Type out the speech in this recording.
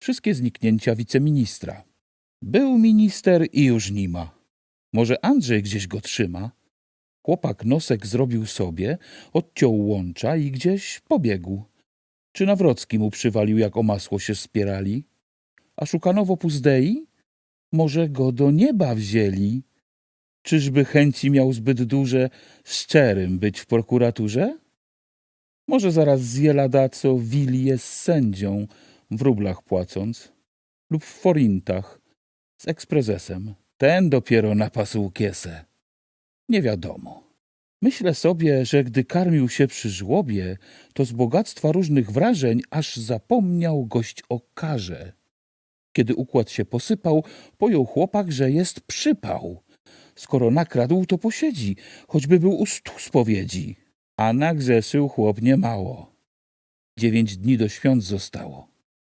Wszystkie zniknięcia wiceministra. Był minister i już nie ma. Może Andrzej gdzieś go trzyma? Chłopak nosek zrobił sobie, odciął łącza i gdzieś pobiegł. Czy Nawrocki mu przywalił, jak o masło się spierali? A Szukanowo Puzdei? Może go do nieba wzięli? Czyżby chęci miał zbyt duże, szczerym być w prokuraturze? Może zaraz zje lada, co Willi jest sędzią, w rublach płacąc, lub w forintach, z eksprezesem. Ten dopiero napasł kiesę. Nie wiadomo. Myślę sobie, że gdy karmił się przy żłobie, to z bogactwa różnych wrażeń aż zapomniał gość o karze. Kiedy układ się posypał, pojął chłopak, że jest przypał. Skoro nakradł, to posiedzi, choćby był u stu spowiedzi. A nagrzeszył chłop niemało. Dziewięć dni do świąt zostało.